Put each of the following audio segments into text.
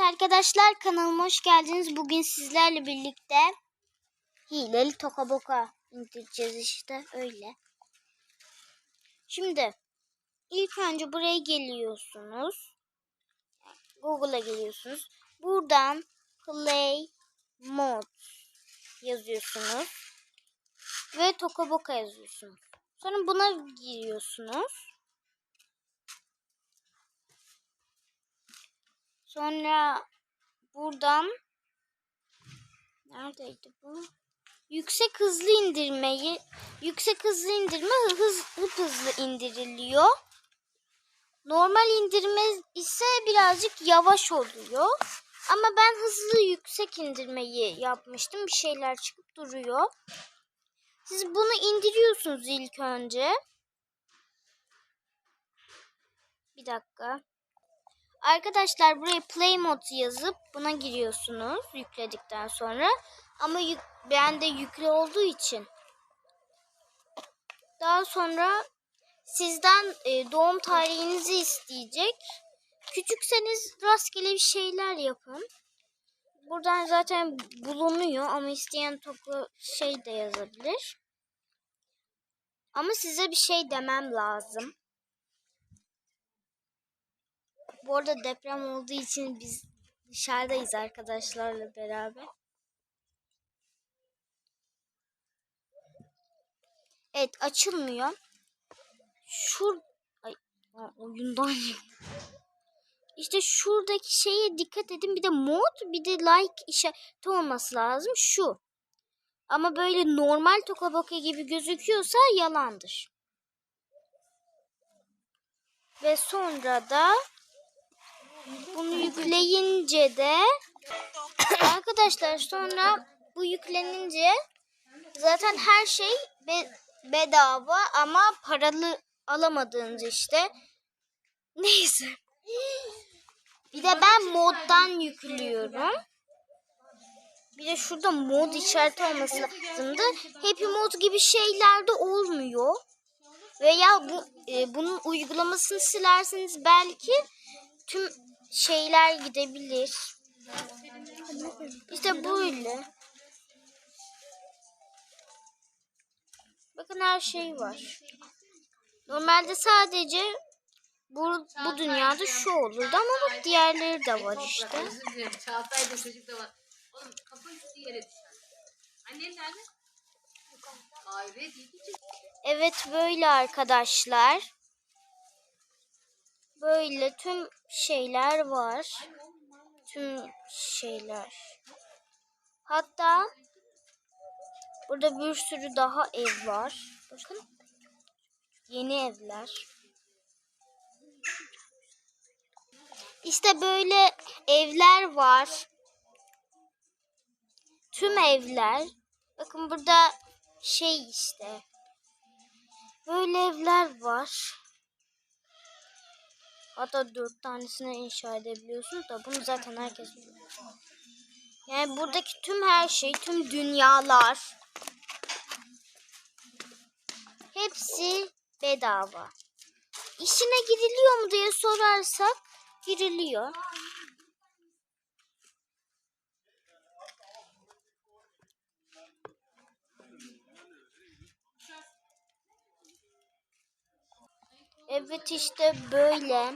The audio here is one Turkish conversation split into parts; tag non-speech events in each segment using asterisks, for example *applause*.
arkadaşlar kanalıma hoş geldiniz. Bugün sizlerle birlikte hileli toka boka indireceğiz işte öyle. Şimdi ilk önce buraya geliyorsunuz. Google'a geliyorsunuz. Buradan play mod yazıyorsunuz. Ve toka boka yazıyorsunuz. Sonra buna giriyorsunuz. Sonra buradan neredeydi bu? Yüksek hızlı indirmeyi yüksek hızlı indirme hız hıp hızlı indiriliyor. Normal indirme ise birazcık yavaş oluyor. Ama ben hızlı yüksek indirmeyi yapmıştım. Bir şeyler çıkıp duruyor. Siz bunu indiriyorsunuz ilk önce. Bir dakika. Arkadaşlar buraya play mode yazıp buna giriyorsunuz yükledikten sonra. Ama yük, bende yüklü olduğu için. Daha sonra sizden e, doğum tarihinizi isteyecek. Küçükseniz rastgele bir şeyler yapın. Buradan zaten bulunuyor ama isteyen toplu şey de yazabilir. Ama size bir şey demem lazım. Bu arada deprem olduğu için biz dışarıdayız arkadaşlarla beraber. Evet açılmıyor. Şur Ay, oyundan İşte şuradaki şeye dikkat edin. Bir de mod bir de like işareti olması lazım. Şu. Ama böyle normal tokaboka gibi gözüküyorsa yalandır. Ve sonra da bunu yükleyince de *coughs* arkadaşlar sonra bu yüklenince zaten her şey be- bedava ama paralı alamadığınız işte. *laughs* Neyse. Bir de ben moddan yüklüyorum. Bir de şurada mod işareti olması lazımdı. Happy mod gibi şeyler de olmuyor. Veya bu e, bunun uygulamasını silerseniz belki tüm şeyler gidebilir. İşte böyle. Bakın her şey var. Normalde sadece bu, bu dünyada şu olurdu ama bak diğerleri de var işte. Çağatay çocuk da var. Oğlum kafa üstü yere düşer. Annen nerede? Evet böyle arkadaşlar. Böyle tüm şeyler var. Tüm şeyler. Hatta burada bir sürü daha ev var. Bakın. Yeni evler. İşte böyle evler var. Tüm evler. Bakın burada şey işte. Böyle evler var. Hatta dört tanesini inşa edebiliyorsunuz da bunu zaten herkes biliyor. Yani buradaki tüm her şey, tüm dünyalar hepsi bedava. İşine giriliyor mu diye sorarsak giriliyor. Evet işte böyle.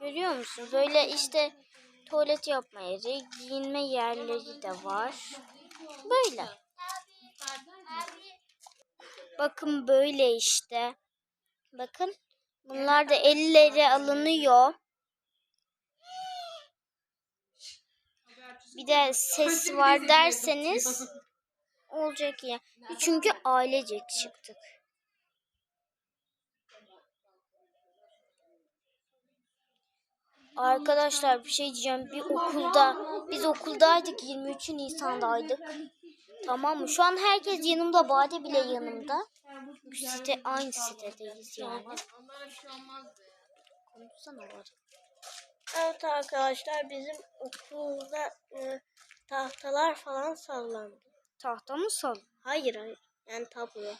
Görüyor musun? Böyle işte tuvalet yapma yeri, giyinme yerleri de var. Böyle. Bakın böyle işte. Bakın. Bunlar da elleri alınıyor. Bir de ses var derseniz olacak ya. Çünkü ailecek çıktık. Arkadaşlar bir şey diyeceğim. Bir okulda biz okuldaydık 23 Nisan'daydık. Tamam mı? Şu an herkes yanımda. Bade bile yanımda. Site aynı sitedeyiz yani. Şey. Konuşsana var. Evet arkadaşlar bizim okulda e, tahtalar falan sallandı. Tahta mı sal? Hayır hayır. Yani tablo.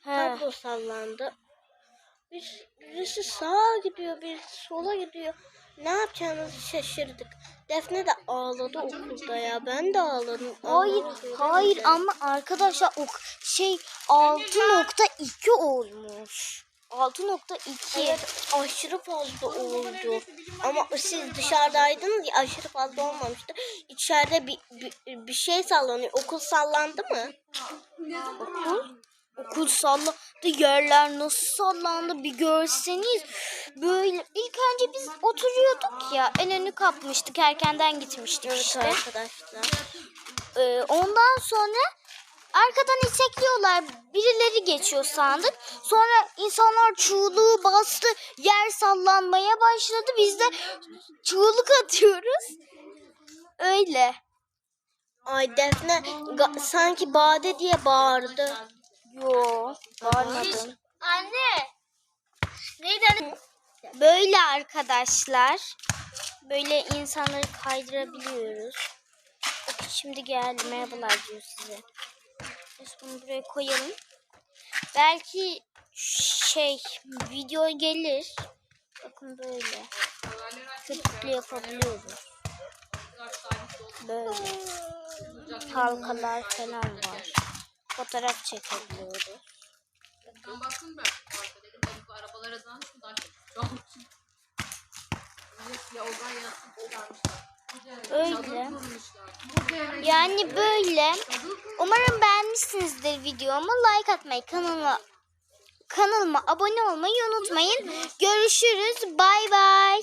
He. Tablo sallandı. Bir, birisi sağa gidiyor, birisi sola gidiyor. Ne yapacağımızı şaşırdık. Defne de ağladı okulda ya. Ben de ağladım. Hayır, Allah'ım, hayır ama arkadaşlar o şey 6.2 olmuş. 6.2. Evet aşırı fazla oldu. Ama siz dışarıdaydınız ya aşırı fazla olmamıştı. İçeride bir, bir, bir şey sallanıyor. Okul sallandı mı? Okul, okul salladı. Yerler nasıl sallandı bir görseniz. Böyle ilk önce biz oturuyorduk ya. En önü kapmıştık. Erkenden gitmiştik Evet işte. arkadaşlar. Ee, ondan sonra arkadan itekliyorlar. Birileri geçiyor sandık. Sonra insanlar çığlığı bastı. Yer sallanmaya başladı. Biz de çığlık atıyoruz. Öyle. Ay Defne ga- sanki Bade diye bağırdı. Yo, bağırmadım. Anne. Neyden? Böyle arkadaşlar. Böyle insanları kaydırabiliyoruz. Şimdi geldi. Merhabalar diyor size. Biz bunu buraya koyalım. Belki şey video gelir. Bakın böyle. Köpükle yapabiliyoruz. Böyle. Halkalar falan var. Fotoğraf çekebiliyoruz. Ben baktım ben. Arabalara çıkarmışlar. Öyle. Yani böyle. Umarım beğenmişsinizdir videomu. Like atmayı, kanalıma kanalıma abone olmayı unutmayın. Görüşürüz. Bay bay.